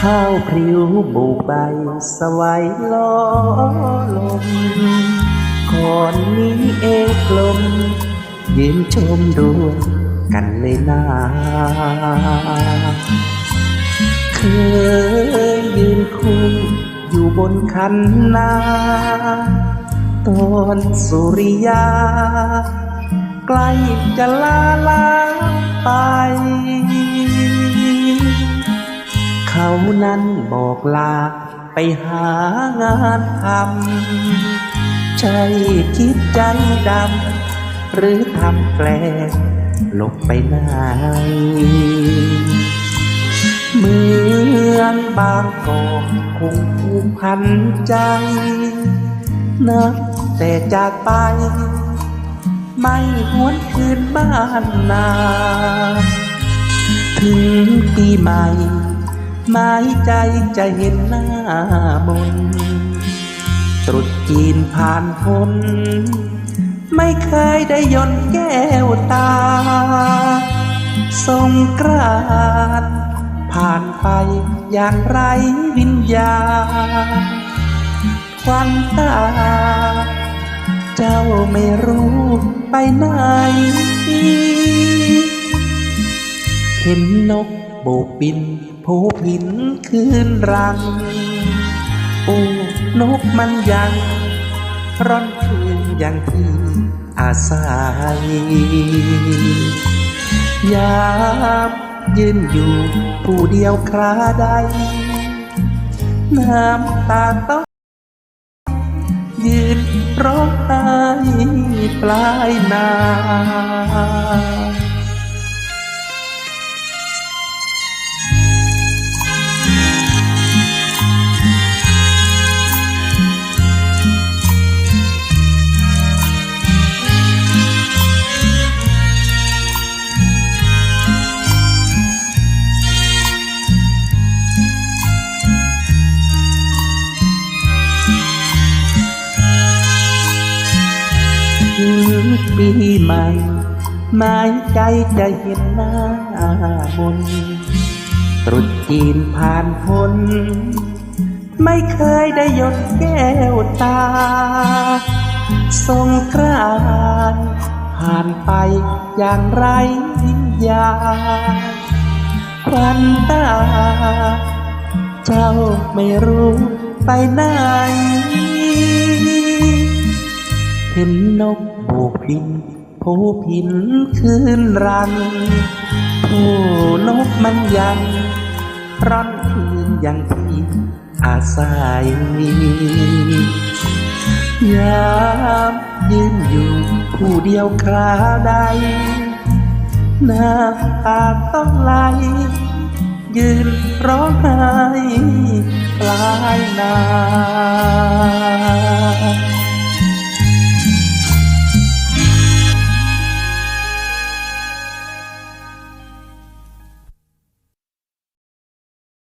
ข้าวพริ้วบุกใบสวัยล้อลมก่อนนี้เองกลมยืนชมดวงกันเลยนาเคยยืนคู่อยู่บนคันนาตอนสุริยา ใกล้จะลาลาไป เขานั้นบอกลาไปหางานทำใช่คิดใจดำ หรือทำแกล้งลบไปไหนเมืองบางกอกคงผูกพันใจนับแต่จากไป ไม่หวนคืนบ้านนา ถึงปีใหม่ หมายใจจะเห็นหน้ามนตรุษจีนผ่านพ้นไม่เคยได้ยนแก้วตา สงกรานผ่านไปอย่างไรวิญญาณควันตา เจ้าไม่รู้ไปไหน เห็นนก โบกบินโผผินคืนรัง โอ้นกมันยังร่อนคืนอย่างที่อาศัยยามยืนอยู่ผู้เดียวคราใด น้ำตาต้องยืนร้องไห้ปลายนา ปีใหม่หมายใจจะเห็นหน้ามนตรุษจีนผ่านพ้น ไม่เคยได้หยดแก้วตา สงกรานผ่านไปอย่างไรวิญญาควันตา เจ้าไม่รู้ไปไหน ห็นนกโบกบินโผพินคืนรังโอ้นกมันยังร่อนคืนอย่างที่อาศัยยามยืนอยู่ผู้เดียวคราใดน้ำตาต้องไหลยืนร้องไห้ปลายนา